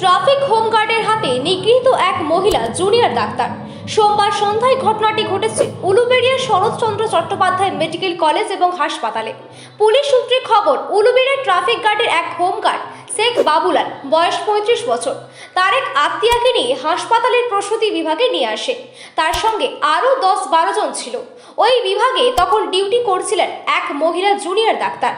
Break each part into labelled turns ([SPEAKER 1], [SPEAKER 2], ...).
[SPEAKER 1] Traffic হোমগার্ডের হাতে নিগৃহীত এক মহিলা জুনিয়র ডাক্তার। সোমবার সন্ধ্যায় ঘটনাটি ঘটেছে উলুবেড়িয়া শরৎচন্দ্র চট্টোপাধ্যায় মেডিকেল কলেজ এবং হাসপাতালে। পুলিশ সূত্রে খবর উলুবেড়িয়া ট্রাফিক গার্ডের এক হোমগার্ড শেখ বাবুলাল, বয়স পঁয়ত্রিশ বছর। তার এক আত্মীয়াকে নিয়ে হাসপাতালের প্রসূতি বিভাগে নিয়ে আসে। তার সঙ্গে আরও দশ বারো জন ছিল। ওই বিভাগে তখন ডিউটি করছিলেন এক মহিলা জুনিয়র ডাক্তার।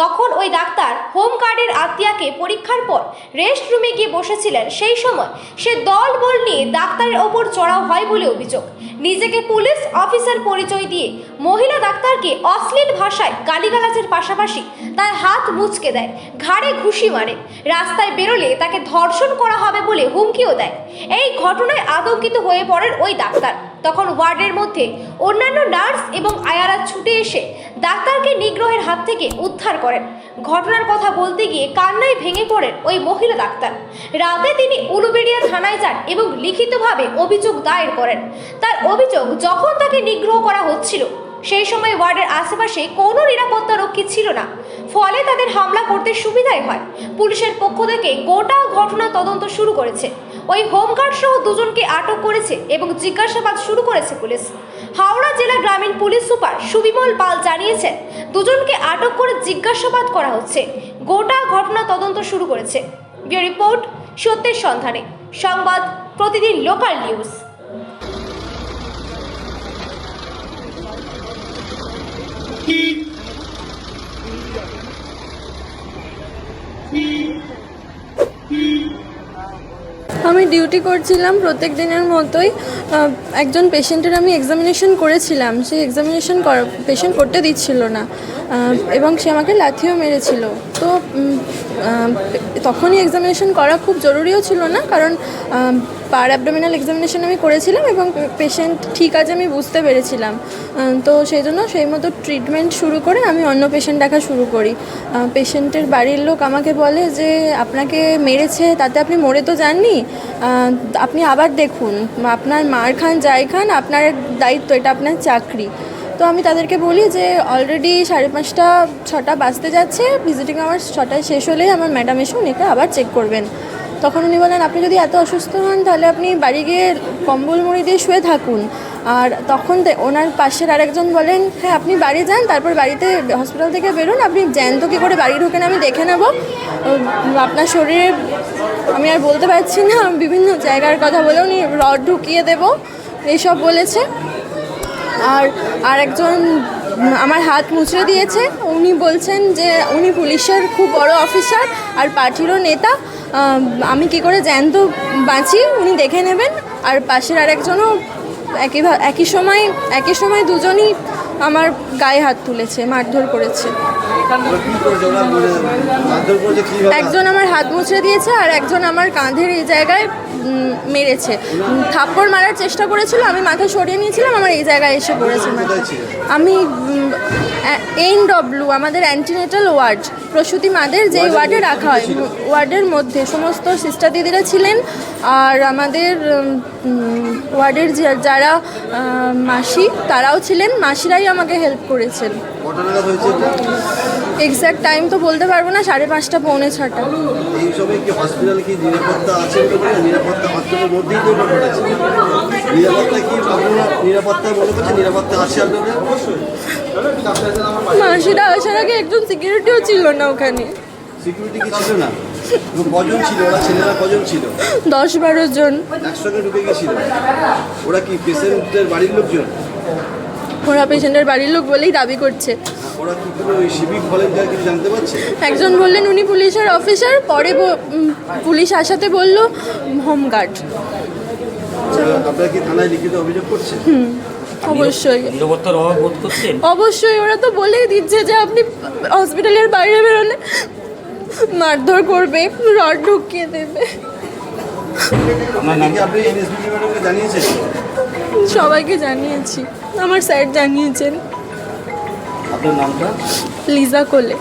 [SPEAKER 1] তখন ওই ডাক্তার হোম গার্ডের আত্মীয়াকে পরীক্ষার পর রেস্ট রুমে গিয়ে বসেছিলেন সেই সময়। সে দল বল নিয়ে ডাক্তারের ওপর চড়াও হয় বলে অভিযোগ। নিজেকে পুলিশ অফিসার পরিচয় দিয়ে মহিলা ডাক্তারকে অশ্লীল ভাষায় গালিগালাজের পাশাপাশি তার হাত মুচকে দেয়, ঘাড়ে ঘুষি মারে। রাস্তায় বেরোলে তাকে ধর্ষণ করা হবে বলে হুমকিও দেয়। এই ঘটনায় আতঙ্কিত হয়ে পড়েন ওই ডাক্তার। তখন ওয়ার্ডের মধ্যে অন্যান্য নার্স এবং আয়ারা ছুটে এসে ডাক্তারকে নিগ্রহের হাত থেকে উদ্ধার করেন। ঘটনার কথা বলতে গিয়ে কান্নায় ভেঙে পড়েন ওই মহিলা ডাক্তার। রাতে তিনি উলুবেড়িয়া থানায় যান এবং লিখিতভাবে অভিযোগ দায়ের করেন। তার অভিযোগ যখন তাকে নিগ্রহ করা হচ্ছিল, সেই সময় ওয়ার্ডের আশেপাশে কোনো নিরাপত্তা রক্ষী ছিল না। ফলে তাদের হামলা করতে সুবিধাই হয়। পুলিশের পক্ষ থেকে গোটা ঘটনা তদন্ত শুরু করেছে। ওই হোমগার্ড সহ দুজনকে আটক করেছে এবং জিজ্ঞাসাবাদ শুরু করেছে পুলিশ। হাওড়া জেলা গ্রামীণ পুলিশ সুপার সুবিমল পাল জানিয়েছেন, দুজনকে আটক করে জিজ্ঞাসাবাদ করা হচ্ছে। গোটা ঘটনা তদন্ত শুরু করেছে। রিপোর্ট, সত্যের সন্ধানে। সংবাদ প্রতিদিন লোকাল নিউজ।
[SPEAKER 2] আমি ডিউটি করছিলাম প্রত্যেক দিনের মতোই একজন পেশেন্টের আমি এক্সামিনেশন করেছিলাম। সেই এক্সামিনেশন পেশেন্ট করতে দিচ্ছিল না। এবং সে আমাকে লাথিও মেরেছিল। তো তখনই এক্সামিনেশন করা খুব জরুরিও ছিল না, কারণ পার অ্যাবডোমিনাল এক্সামিনেশন আমি করেছিলাম এবং পেশেন্ট ঠিক আছে আমি বুঝতে পেরেছিলাম। তো সেই জন্য সেই মতো ট্রিটমেন্ট শুরু করে আমি অন্য পেশেন্ট দেখা শুরু করি। পেশেন্টের বাড়ির লোক আমাকে বলে যে, আপনাকে মেরেছে, তাতে আপনি মরে তো যাননি। আপনি আবার দেখুন, আপনার মার খান, যাই খান, আপনার দায়িত্ব, এটা আপনার চাকরি। তো আমি তাদেরকে বলি যে অলরেডি সাড়ে পাঁচটা, ছটা বাজতে যাচ্ছে ভিজিটিং আমার ছটায় শেষ হলেই আমার ম্যাডাম এসে উনিকে আবার চেক করবেন। তখন উনি বলেন, আপনি যদি এত অসুস্থ হন, তাহলে আপনি বাড়ি গিয়ে কম্বল মুড়ি দিয়ে শুয়ে থাকুন। আর তখন ওনার পাশের আরেকজন বলেন হ্যাঁ আপনি বাড়ি যান, তারপর বাড়িতে হসপিটাল থেকে বেরোন। আপনি জ্যান্ত কী করে বাড়ি ঢোকেন আমি দেখে নেব। আপনার শরীরে, আমি আর বলতে পারছি না, বিভিন্ন জায়গার কথা বলে উনি রড ঢুকিয়ে দেব, এইসব বলেছে। আর আরেকজন আমার হাত মুছে দিয়েছে। উনি বলছেন যে উনি পুলিশের খুব বড় অফিসার আর পার্টিরও নেতা। আমি কি করে জ্যান্ত বাঁচি? উনি দেখে নেবেন। আর পাশের আরেকজনও একই একই সময় একই সময় দুজনই আমার গায়ে হাত তুলেছে মারধর করেছে। একজন আমার হাত মুছে দিয়েছে আর একজন আমার কাঁধের এই জায়গায় মেরেছে। থাপ্পড় মারার চেষ্টা করেছিল আমি মাথা সরিয়ে নিয়েছিলাম আমার এই জায়গায় এসে পড়েছে মাথা। আমি এন ডব্লিউ আমাদের অ্যান্টিনেটাল ওয়ার্ড প্রসূতি মাদের যে ওয়ার্ডে রাখা হয় ওয়ার্ডের মধ্যে সমস্ত সিস্টার দিদিরা ছিলেন আর আমাদের ওয়ার্ডের যারা মাসি তারাও ছিলেন। মাসিরাই আমাকে হেল্প করেছেন? এক্স্যাক্ট টাইম তো বলতে পারব না সাড়ে পাঁচটা পৌনে ছটা।
[SPEAKER 3] হয়?
[SPEAKER 2] মাসিরা আসার আগে একজন সিকিউরিটিও ছিল না ওখানে।
[SPEAKER 3] সিকিউরিটি কি ছিল না? কজন ছিল? ওরা ছেলেরা কজন ছিল?
[SPEAKER 2] দশ বারো জন।
[SPEAKER 3] একসঙ্গে ঢুকে গেছিল? ওরা কি পেশেন্টের বাড়ির লোকজন?
[SPEAKER 2] ওরা পেশেন্টের বাড়ির লোক বলেই দাবি করছে।
[SPEAKER 3] ওরা কি কোনো সিভিক ভলেন্টিয়ার কিছু জানতে পারছে?
[SPEAKER 2] একজন বললেন উনি পুলিশের অফিসার পরে পুলিশ আসাতে বলল হোমগার্ড
[SPEAKER 3] আপনারা কি থানায় লিখিত অভিযোগ
[SPEAKER 2] অবশ্যই
[SPEAKER 4] অভাব বোধ করছেন
[SPEAKER 2] অবশ্যই ওরা তো বলেই দিচ্ছে যে আপনি হসপিটালের বাইরে বেরোলে মারধর করবে রড ঢুকিয়ে দেবে। সবাইকে জানিয়েছি। আমার স্যার জানিয়েছেন।
[SPEAKER 4] আপনার নামটা?
[SPEAKER 2] লিজা কোলে।